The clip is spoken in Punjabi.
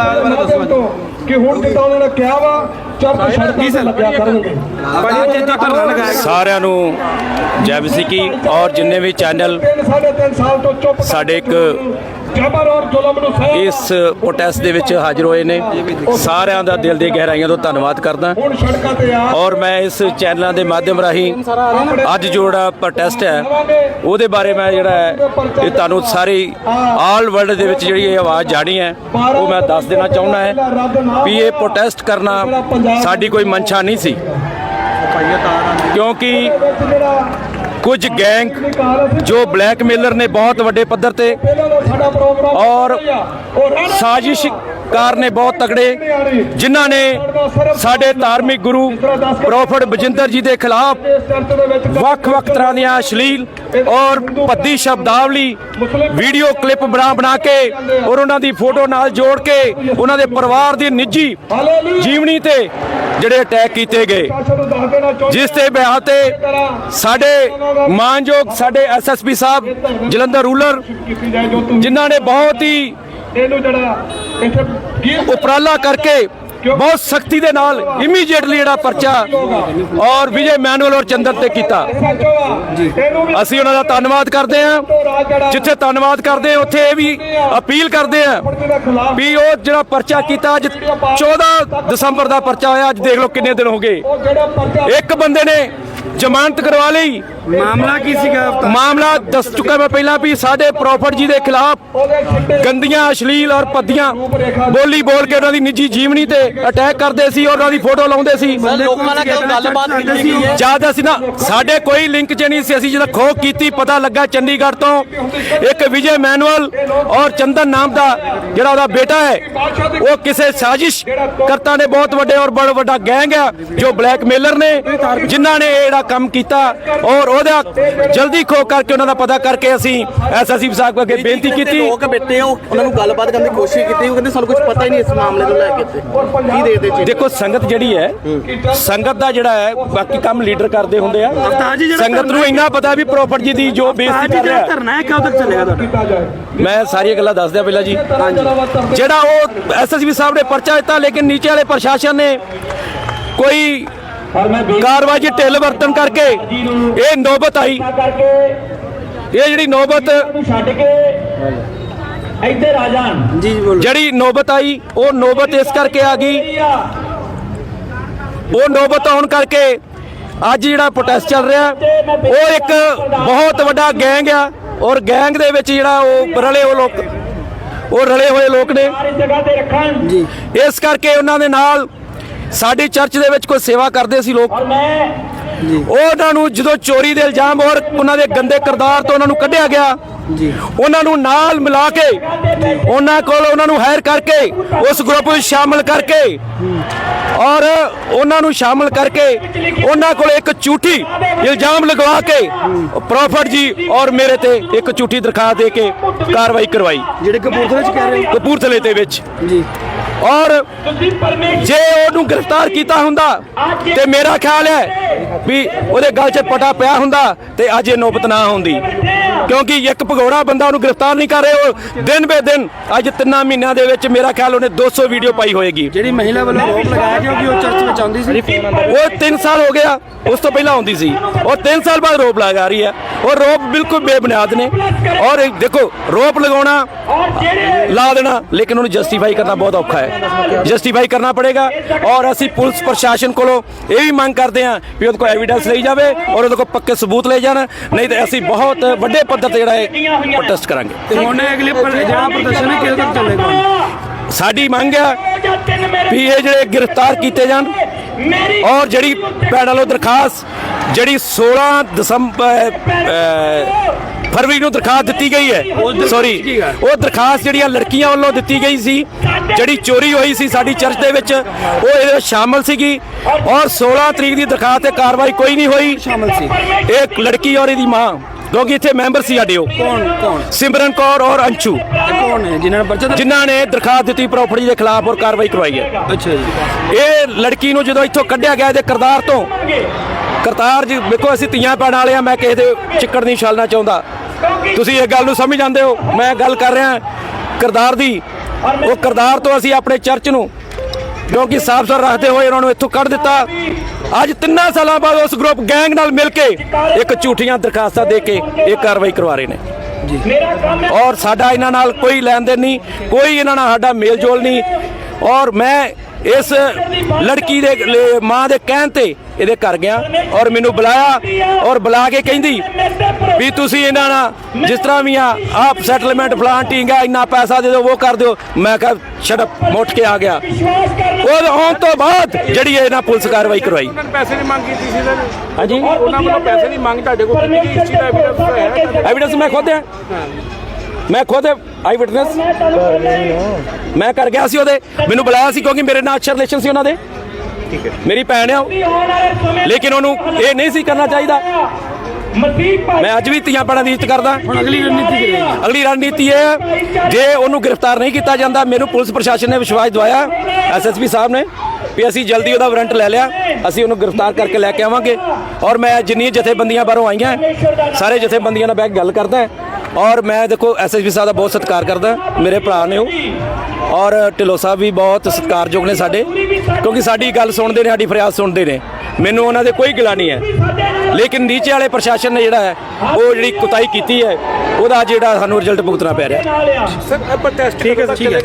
ਭਾਜੀ ਸਾਹਿਬ ਕਿ ਹੁਣ ਜਿੱਦਾਂ ਉਹਨਾਂ ਨੇ ਕਿਹਾ ਵਾ ਚਰਚ ਸੜਕਾਂ ਤੇ ਲੱਗਿਆ ਕਰਨਗੇ। ਭਾਜੀ ਧਰਨਾ ਲਗਾਇਆ ਸਾਰਿਆਂ ਨੂੰ ਜੈ ਸਿੱਕੀ ਔਰ ਜਿੰਨੇ ਵੀ ਚੈਨਲ ਸਾਲ ਤੋਂ ਚੁੱਪ ਸਾਡੇ ਇੱਕ ਜਬਰ ਔਰ ਜ਼ੁਲਮ ਨੂੰ ਸਹਿ ਇਸ ਪ੍ਰੋਟੈਸਟ ਦੇ ਵਿੱਚ ਹਾਜ਼ਰ ਹੋਏ ਨੇ। ਸਾਰਿਆਂ ਦਾ ਦਿਲ ਦੀ ਗਹਿਰਾਈਆਂ ਤੋਂ ਧੰਨਵਾਦ ਕਰਦਾ। ਔਰ ਮੈਂ ਇਸ ਚੈਨਲਾਂ ਦੇ ਮਾਧਿਅਮ ਰਾਹੀਂ ਅੱਜ ਜੋ ਜਿਹੜਾ ਪ੍ਰੋਟੈਸਟ ਹੈ ਉਹਦੇ ਬਾਰੇ ਮੈਂ ਜਿਹੜਾ ਹੈ ਇਹ ਤੁਹਾਨੂੰ ਸਾਰੀ ਆਲ ਵਰਲਡ ਦੇ ਵਿੱਚ ਜਿਹੜੀ ਇਹ ਆਵਾਜ਼ ਜਾਣੀ ਹੈ ਉਹ ਮੈਂ ਦੱਸ ਦੇਣਾ ਚਾਹੁੰਦਾ ਹੈ। ਵੀ ਇਹ ਪ੍ਰੋਟੈਸਟ ਕਰਨਾ ਸਾਡੀ ਕੋਈ ਮਨਸ਼ਾ ਨਹੀਂ ਸੀ। ਕਿਉਂਕਿ ਕੁਝ ਗੈਂਗ ਜੋ ਬਲੈਕਮੇਲਰ ਨੇ ਬਹੁਤ ਵੱਡੇ ਪੱਧਰ ਤੇ ਔਰ ਉਹ ਰਾਣਾ ਸਾਜ਼ਿਸ਼ਕਾਰ ਨੇ ਬਹੁਤ ਤਕੜੇ ਜਿਨ੍ਹਾਂ ਨੇ ਸਾਡੇ ਧਾਰਮਿਕ ਗੁਰੂ ਪ੍ਰੋਫਟ ਬਜਿੰਦਰ ਜੀ ਦੇ ਖਿਲਾਫ ਵੱਖ-ਵੱਖ ਤਰ੍ਹਾਂ ਦੀਆਂ ਅਸ਼ਲੀਲ ਔਰ ਭੱਦੀ ਸ਼ਬਦਾਵਲੀ ਵੀਡੀਓ ਕਲਿੱਪ ਬਣਾ ਬਣਾ ਕੇ ਔਰ ਉਹਨਾਂ ਦੀ ਫੋਟੋ ਨਾਲ ਜੋੜ ਕੇ ਉਹਨਾਂ ਦੇ ਪਰਿਵਾਰ ਦੀ ਨਿੱਜੀ ਜੀਵਨੀ ਤੇ ਜਿਹੜੇ ਅਟੈਕ ਕੀਤੇ ਗਏ। ਜਿਸ ਤੇ ਬਿਆਹ ਤੇ ਸਾਡੇ ਮਾਨਯੋਗ ਸਾਡੇ ਐਸਐਸਪੀ ਸਾਹਿਬ ਜਲੰਧਰ ਰੂਲਰ ਜਿਨ੍ਹਾਂ ਨੇ ਬਹੁਤ ਹੀ ਇਹਨੂੰ ਜਿਹੜਾ ਇੱਥੇ ਉਪਰਾਲਾ ਕਰਕੇ ਬਹੁਤ ਸਖਤੀ ਦੇ ਨਾਲ ਇਮੀਡੀਏਟਲੀ ਜਿਹੜਾ ਪਰਚਾ ਔਰ ਵਿਜੇ ਮੈਨੂਅਲ ਔਰ ਚੰਦਨ ਤੇ ਕੀਤਾ। ਅਸੀਂ ਉਹਨਾਂ ਦਾ ਧੰਨਵਾਦ ਕਰਦੇ ਹਾਂ। ਜਿੱਥੇ ਧੰਨਵਾਦ ਕਰਦੇ ਹਾਂ ਉੱਥੇ ਇਹ ਵੀ ਅਪੀਲ ਕਰਦੇ ਹਾਂ ਵੀ ਉਹ ਜਿਹੜਾ ਪਰਚਾ ਕੀਤਾ ਅੱਜ 14 ਦਸੰਬਰ ਦਾ ਪਰਚਾ ਹੋਇਆ ਅੱਜ ਦੇਖ ਲਓ ਕਿੰਨੇ ਦਿਨ ਹੋ ਗਏ। ਇੱਕ ਬੰਦੇ ਨੇ ਜ਼ਮਾਨਤ ਕਰਵਾ ਲਈ। ਮਾਮਲਾ ਕੀ ਸੀਗਾ ਮਾਮਲਾ ਦੱਸ ਚੁੱਕਾ ਮੈਂ ਪਹਿਲਾਂ ਵੀ ਸਾਡੇ ਪ੍ਰੋਫਟ ਜੀ ਦੇ ਖਿਲਾਫ ਗੰਦੀਆਂ ਅਸ਼ਲੀਲ ਔਰ ਪੱਦੀਆਂ ਬੋਲੀ ਬੋਲ ਕੇ ਉਹਨਾਂ ਦੀ ਨਿੱਜੀ ਜੀਵਨੀ ਤੇ ਅਟੈਕ ਕਰਦੇ ਸੀ ਔਰ ਉਹਨਾਂ ਦੀ ਫੋਟੋ ਲਾਉਂਦੇ ਸੀ। ਲੋਕਾਂ ਨਾਲ ਕਦੋਂ ਗੱਲਬਾਤ ਕੀਤੀ ਗਈ ਹੈ? ਜਦ ਅਸੀਂ ਨਾ ਸਾਡੇ ਕੋਈ ਲਿੰਕ ਚ ਨਹੀਂ ਸੀ ਅਸੀਂ ਜਦੋਂ ਖੋਹ ਕੀਤੀ ਪਤਾ ਲੱਗਾ ਚੰਡੀਗੜ੍ਹ ਤੋਂ ਇੱਕ ਵਿਜੇ ਮੈਨੂਅਲ ਔਰ ਚੰਦਨ ਨਾਮ ਦਾ ਜਿਹੜਾ ਉਹਦਾ ਬੇਟਾ ਹੈ ਉਹ ਕਿਸੇ ਸਾਜ਼ਿਸ਼ ਕਰਤਾ ਨੇ ਬਹੁਤ ਵੱਡੇ ਔਰ ਬੜਾ ਵੱਡਾ ਗੈਂਗ ਆ ਜੋ ਬਲੈਕਮੇਲਰ ਨੇ ਜਿਨ੍ਹਾਂ ਨੇ ਇਹ ਜਿਹੜਾ ਕੰਮ ਕੀਤਾ ਔਰ ਉਹਦਾ ਜਲਦੀ ਖੋਹ ਕਰਕੇ ਉਹਨਾਂ ਦਾ ਪਤਾ ਕਰਕੇ ਅਸੀਂ ਐਸਐਸਪੀ ਸਾਹਿਬ ਅੱਗੇ ਬੇਨਤੀ ਕੀਤੀ। ਲੋਕ ਬੈਠੇ ਹੋ ਉਹਨਾਂ ਨੂੰ ਗੱਲਬਾਤ ਕਰਨ ਦੀ ਕੋਸ਼ਿਸ਼ ਕੀਤੀ ਉਹ ਕਹਿੰਦੇ ਸਾਨੂੰ ਕੁਝ ਪਤਾ ਹੀ ਨਹੀਂ ਇਸ ਮਾਮਲੇ ਨੂੰ ਲੈ ਕੇ ਕੀ ਦੇ ਦੇ ਦੇਖੋ ਸੰਗਤ ਜਿਹੜੀ ਹੈ ਸੰਗਤ ਦਾ ਜਿਹੜਾ ਹੈ ਬਾਕੀ ਕੰਮ ਲੀਡਰ ਕਰਦੇ ਹੁੰਦੇ ਆ। ਸੰਗਤ ਨੂੰ ਇੰਨਾ ਪਤਾ ਵੀ ਜੀ ਦੀ ਜੋ ਬੇਇੱਜ਼ਤੀ ਕਰ ਜਿਹੜਾ ਰਿਹਾ ਧਰਨਾ ਹੈ ਕਦੋਂ ਤੱਕ ਚੱਲੇਗਾ ਤੁਹਾਡਾ? ਮੈਂ ਸਾਰੀਆਂ ਗੱਲਾਂ ਦੱਸ ਦਿਆਂ ਪਹਿਲਾਂ ਜੀ। ਜਿਹੜਾ ਉਹ ਐਸਐਸਪੀ ਸਾਹਿਬ ਨੇ ਪਰਚਾ ਦਿੱਤਾ ਲੇਕਿਨ ਨੀਚੇ ਵਾਲੇ ਪ੍ਰਸ਼ਾਸਨ ਨੇ ਕੋਈ ਕਾਰਵਾਈ ਢਿੱਲ ਵਰਤਨ ਕਰਕੇ ਇਹ ਨੌਬਤ ਆਈ। ਇਹ ਜਿਹੜੀ ਨੌਬਤ ਨੂੰ ਛੱਡ ਕੇ ਇੱਧਰ ਆ ਜਾਣ। ਜੀ ਜੀ ਬੋਲੋ। ਜਿਹੜੀ ਨੌਬਤ ਆਈ ਉਹ ਨੌਬਤ ਇਸ ਕਰਕੇ ਆ ਗਈ। ਉਹ ਨੌਬਤ ਆਉਣ ਕਰਕੇ ਅੱਜ ਜਿਹੜਾ ਪ੍ਰੋਟੈਸਟ ਚੱਲ ਰਿਹਾ ਉਹ ਇੱਕ ਬਹੁਤ ਵੱਡਾ ਗੈਂਗ ਆ ਔਰ ਗੈਂਗ ਦੇ ਵਿੱਚ ਜਿਹੜਾ ਉਹ ਰਲੇ ਉਹ ਲੋਕ ਉਹ ਰਲੇ ਹੋਏ ਲੋਕ ਨੇ। ਸਾਰੀ ਜਗ੍ਹਾ ਤੇ ਰੱਖਣ। ਜੀ। ਇਸ ਕਰਕੇ ਉਹਨਾਂ ਦੇ ਨਾਲ ਸਾਡੀ ਚਰਚ ਦੇ ਵਿੱਚ ਕੋਈ ਸੇਵਾ ਕਰਦੇ ਸੀ ਲੋਕ? ਔਰ ਮੈਂ ਉਹਨਾਂ ਨੂੰ ਜਦੋਂ ਚੋਰੀ ਦੇ ਇਲਜ਼ਾਮ ਔਰ ਉਹਨਾਂ ਦੇ ਗੰਦੇ ਕਿਰਦਾਰ ਤੋਂ ਉਹਨਾਂ ਨੂੰ ਕੱਢਿਆ ਗਿਆ ਜੀ। ਉਹਨਾਂ ਨੂੰ ਨਾਲ ਮਿਲਾ ਕੇ ਉਹਨਾਂ ਕੋਲ ਉਹਨਾਂ ਨੂੰ ਹਾਇਰ ਕਰਕੇ ਉਸ ਗਰੁੱਪ ਵਿੱਚ ਸ਼ਾਮਲ ਕਰਕੇ ਔਰ ਉਹਨਾਂ ਨੂੰ ਸ਼ਾਮਲ ਕਰਕੇ ਉਹਨਾਂ ਕੋਲ ਇੱਕ ਝੂਠੀ ਇਲਜ਼ਾਮ ਲਗਵਾ ਕੇ ਪ੍ਰੋਫਟ ਜੀ ਔਰ ਮੇਰੇ ਤੇ ਇੱਕ ਝੂਠੀ ਦਰਖਾਸਤ ਦੇ ਕੇ ਕਾਰਵਾਈ ਕਰਵਾਈ। ਜਿਹੜੇ ਕਪੂਰਥਲੇ ਚ ਕਹਿ ਰਹੇ ਕਪੂਰਥਲੇ ਦੇ ਵਿੱਚ। ਜੀ। ਔਰ ਜੇ ਉਹਨੂੰ ਗ੍ਰਿਫਤਾਰ ਕੀਤਾ ਹੁੰਦਾ ਤੇ ਮੇਰਾ ਖਿਆਲ ਹੈ ਵੀ ਉਹਦੇ ਗਲ 'ਚ ਪਟਾ ਪਿਆ ਹੁੰਦਾ ਤੇ ਅੱਜ ਇਹ ਨੌਬਤ ਨਾ ਹੁੰਦੀ ਕਿਉਂਕਿ ਇੱਕ ਭਗੌੜਾ ਬੰਦਾ ਉਹਨੂੰ ਗ੍ਰਿਫਤਾਰ ਨਹੀਂ ਕਰ ਰਿਹਾ ਉਹ ਦਿਨ ਬੇ ਦਿਨ ਅੱਜ ਤਿੰਨਾਂ ਮਹੀਨਿਆਂ ਦੇ ਵਿੱਚ ਮੇਰਾ ਖਿਆਲ ਉਹਨੇ 200 ਵੀਡੀਓ ਪਾਈ ਹੋਏਗੀ। ਜਿਹੜੀ ਮਹਿਲਾ ਵੱਲੋਂ ਰੋਪ ਲਗਾਇਆ ਗਿਆ ਕਿ ਉਹ ਚਰਚ ਵਿੱਚ ਆਉਂਦੀ ਸੀ। ਉਹ 3 ਸਾਲ ਹੋ ਗਿਆ ਉਸ ਤੋਂ ਪਹਿਲਾਂ ਆਉਂਦੀ ਸੀ। ਉਹ 3 ਸਾਲ ਬਾਅਦ ਰੋਪ ਲਗਾ ਰਹੀ ਹੈ। ਉਹ ਰੋਪ ਬਿਲਕੁਲ ਬੇਬੁਨਿਆਦ ਨੇ। ਔਰ ਦੇਖੋ ਰੋਪ ਲਗਾਉਣਾ ਔਰ ਲਾ ਦੇਣਾ ਲੇਕਿਨ ਉਹਨੂੰ ਜਸਟੀਫਾਈ ਕਰਨਾ ਬਹੁਤ ਔਖਾ ਹੈ। ਜਸਟੀਫਾਈ ਕਰਨਾ ਪੜੇਗਾ। ਔਰ ਅਸੀਂ ਪੁਲਿਸ ਪ੍ਰਸ਼ਾਸਨ ਕੋਲੋਂ ਇਹ ਵੀ ਮੰਗ ਕਰਦੇ ਹਾਂ ਵੀ ਉਹਦੇ ਕੋਲ ਐਵੀਡੈਂਸ ਲਈ ਜਾਵੇ ਔਰ ਉਹਦੇ ਕੋਲ ਪੱਕੇ ਸਬੂਤ ਲੈ ਜਾਣ। ਨਹੀਂ ਤੇ ਅਸੀਂ ਬਹੁਤ ਵੱਡੇ ਪੱਧਰ ਤੇ ਜਿਹੜਾ ਹੈ ਪ੍ਰੋਟੈਸਟ ਕਰਾਂਗੇ। ਤੇ ਹੁਣ ਅਗਲੇ ਜਿਹੜਾ ਪ੍ਰਦਰਸ਼ਨ ਹੈ ਕਿਦੋਂ ਤੱਕ ਚੱਲੇਗਾ ਸਾਡੀ ਮੰਗ ਹੈ ਵੀ ਇਹ ਜਿਹੜੇ ਗ੍ਰਿਫਤਾਰ ਕੀਤੇ ਜਾਣ ਔਰ ਜਿਹੜੀ ਪੈਡਲੋ ਦਰਖਾਸਤ ਜਿਹੜੀ 16 ਦਸੰਬਰ ਫਰਵਰੀ ਨੂੰ ਦਰਖਾਸਤ ਦਿੱਤੀ ਗਈ ਹੈ ਸੌਰੀ ਉਹ ਦਰਖਾਸਤ ਜਿਹੜੀਆਂ ਲੜਕੀਆਂ ਵੱਲੋਂ ਦਿੱਤੀ ਗਈ ਸੀ ਜਿਹੜੀ ਚੋਰੀ ਹੋਈ ਸੀ ਸਾਡੀ ਚਰਚ ਦੇ ਵਿੱਚ ਉਹ ਇਹਦੇ ਵਿੱਚ ਸ਼ਾਮਲ ਸੀਗੀ ਔਰ 16 ਤਰੀਕ ਦੀ ਦਰਖਾਸਤ ਤੇ ਕਾਰਵਾਈ ਕੋਈ ਨਹੀਂ ਹੋਈ। ਸ਼ਾਮਲ ਸੀ। ਇੱਕ ਲੜਕੀ ਔਰ ਇਹਦੀ ਮਾਂ। ਕਿਉਂਕਿ ਇੱਥੇ ਮੈਂਬਰ ਸੀ ਸਾਡੇ ਉਹ। ਕੌਣ ਕੌਣ? ਸਿਮਰਨ ਕੌਰ ਔਰ ਅੰਸ਼ੂ। ਕੌਣ ਹੈ? ਜਿਨ੍ਹਾਂ ਨੇ ਪਰਚਾ ਦਿੱਤਾ? ਜਿਨ੍ਹਾਂ ਨੇ ਦਰਖਾਸਤ ਦਿੱਤੀ ਪ੍ਰੋਪਰਟੀ ਦੇ ਖਿਲਾਫ ਔਰ ਕਾਰਵਾਈ ਕਰਵਾਈ ਹੈ। ਅੱਛਾ ਜੀ। ਇਹ ਲੜਕੀ ਨੂੰ ਜਦੋਂ ਇੱਥੋਂ ਕੱਢਿਆ ਗਿਆ ਇਹਦੇ ਕਰਤਾਰ ਤੋਂ ਕਰਤਾਰ ਜੀ ਵੇਖੋ ਅਸੀਂ ਤੀਆਂ ਪੈਣ ਵਾਲੇ ਆ ਮੈਂ ਕਿਸੇ ਦੇ ਚਿੱਕੜ ਨਹੀਂ ਛਾਲਣਾ ਚਾਹੁੰਦਾ। ਤੁਸੀਂ ਇਹ ਗੱਲ ਨੂੰ ਸਮਝ ਜਾਂਦੇ ਹੋ ਮੈਂ ਗੱਲ ਕਰ ਰਿਹਾ ਕਰਤਾਰ ਦੀ। ਉਹ ਕਰਤਾਰ ਤੋਂ ਅਸੀਂ ਆਪਣੇ ਚਰਚ ਨੂੰ ਕਿਉਂਕਿ ਸਾਫ਼ ਸੁਥਰਾ ਰੱਖਦੇ ਹੋਏ ਉਹਨਾਂ ਨੂੰ ਇੱਥੋਂ ਕੱਢ ਦਿੱਤਾ। ਅੱਜ ਤਿੰਨਾਂ ਸਾਲਾਂ ਬਾਅਦ ਉਸ ਗਰੁੱਪ ਗੈਂਗ ਨਾਲ ਮਿਲ ਕੇ ਇੱਕ ਝੂਠੀਆਂ ਦਰਖਾਸਤਾਂ ਦੇ ਕੇ ਇਹ ਕਾਰਵਾਈ ਕਰਵਾ ਰਹੇ ਨੇ। ਔਰ ਸਾਡਾ ਇਹਨਾਂ ਨਾਲ ਕੋਈ ਲੈਣ ਦੇਣ ਨਹੀਂ ਕੋਈ ਇਹਨਾਂ ਨਾਲ ਸਾਡਾ ਮੇਲ ਜੋਲ ਨਹੀਂ। ਔਰ ਮੈਂ ਇਸ ਲੜਕੀ ਦੇ ਮਾਂ ਦੇ ਕਹਿਣ ਤੇ ਇਹਦੇ ਘਰ ਗਿਆ ਔਰ ਮੈਨੂੰ ਬੁਲਾਇਆ ਔਰ ਬੁਲਾ ਕੇ ਕਹਿੰਦੀ ਵੀ ਤੁਸੀਂ ਇਹਨਾਂ ਨਾਲ ਜਿਸ ਤਰ੍ਹਾਂ ਵੀ ਆ ਆਪ ਸੈਟਲਮੈਂਟ ਪਲਾਂਟਿੰਗ ਹੈ ਇੰਨਾ ਪੈਸਾ ਦੇ ਦਿਓ ਉਹ ਕਰ ਦਿਓ। ਮੈਂ ਕਿਹਾ ਛੜਪ ਮੁੱਠ ਕੇ ਆ ਗਿਆ। ਉਹ ਆਉਣ ਤੋਂ ਬਾਅਦ ਜਿਹੜੀ ਇਹਨਾਂ ਪੁਲਿਸ ਕਾਰਵਾਈ ਕਰਵਾਈ। ਪੈਸੇ ਦੀ ਮੰਗ ਕੀਤੀ ਸੀ ਸਰ। ਹਾਂਜੀ। ਉਹਨਾਂ ਵੱਲੋਂ ਪੈਸੇ ਦੀ ਮੰਗ ਤੁਹਾਡੇ ਕੋਲ ਇਸ ਚੀਜ਼ ਦਾ ਹੈ ਐਵੀਡੈਂਸ ਮੈਂ ਖੁਦ ਹੈ ਮੈਂ ਖੁਦ ਆਈ ਵਿਟਨੈਸ ਮੈਂ ਕਰ ਗਿਆ ਸੀ ਉਹਦੇ। ਮੈਨੂੰ ਬੁਲਾਇਆ ਸੀ ਕਿਉਂਕਿ ਮੇਰੇ ਨਾਲ ਅੱਛਾ ਰਿਲੇਸ਼ਨ ਸੀ ਉਹਨਾਂ ਦੇ। ਮੇਰੀ ਭੈਣ ਆ। ਲੇਕਿਨ ਉਹਨੂੰ ਇਹ ਨਹੀਂ ਸੀ ਕਰਨਾ ਚਾਹੀਦਾ। ਮੈਂ ਅੱਜ ਵੀ ਧੀਆਂ ਭੈਣਾਂ ਦੀ ਇੱਜ਼ਤ ਕਰਦਾ। ਹੁਣ ਅਗਲੀ ਰਣਨੀਤੀ ਕੀ ਰਹੇਗੀ? ਅਗਲੀ ਰਣਨੀਤੀ ਇਹ ਹੈ ਜੇ ਉਹਨੂੰ ਗ੍ਰਿਫਤਾਰ ਨਹੀਂ ਕੀਤਾ ਜਾਂਦਾ ਮੈਨੂੰ ਪੁਲਿਸ ਪ੍ਰਸ਼ਾਸਨ ਨੇ ਵਿਸ਼ਵਾਸ ਦਵਾਇਆ। ਐਸਐਸਪੀ ਸਾਹਿਬ ਨੇ ਵੀ ਅਸੀਂ ਜਲਦੀ ਉਹਦਾ ਵਾਰੰਟ ਲੈ ਲਿਆ। ਅਸੀਂ ਉਹਨੂੰ ਗ੍ਰਿਫਤਾਰ ਕਰਕੇ ਲੈ ਕੇ ਆਵਾਂਗੇ। ਔਰ ਮੈਂ ਜਿੰਨੀਆਂ ਜਥੇਬੰਦੀਆਂ ਬਾਹਰੋਂ ਆਈਆਂ ਸਾਰੇ ਜਥੇਬੰਦੀਆਂ ਨਾਲ ਬਹਿ ਕੇ ਗੱਲ ਕਰਦਾ। ਔਰ ਮੈਂ ਦੇਖੋ ਐਸਐਸਪੀ ਸਾਹਿਬ ਦਾ ਬਹੁਤ ਸਤਿਕਾਰ ਕਰਦਾ ਮੇਰੇ ਭਰਾ ਨੇ ਉਹ। ਔਰ ਢਿੱਲੋਂ ਸਾਹਿਬ ਵੀ ਬਹੁਤ ਸਤਿਕਾਰਯੋਗ ਨੇ ਸਾਡੇ ਕਿਉਂਕਿ ਸਾਡੀ ਗੱਲ ਸੁਣਦੇ ਨੇ ਸਾਡੀ ਫਰਿਆਦ ਸੁਣਦੇ ਨੇ। ਮੈਨੂੰ ਉਹਨਾਂ ਦੇ ਕੋਈ ਗਿਲਾ ਨਹੀਂ ਹੈ। ਲੇਕਿਨ ਨੀਚੇ ਵਾਲੇ ਪ੍ਰਸ਼ਾਸਨ ਨੇ ਜਿਹੜਾ ਹੈ ਉਹ ਜਿਹੜੀ ਕੁਤਾਈ ਕੀਤੀ ਹੈ ਉਹਦਾ ਜਿਹੜਾ ਸਾਨੂੰ ਰਿਜ਼ਲਟ ਭੁਗਤਣਾ ਪੈ ਰਿਹਾ ਸਰ ਪ੍ਰੋਟੈਸਟ ਠੀਕ ਹੈ ਠੀਕ ਹੈ।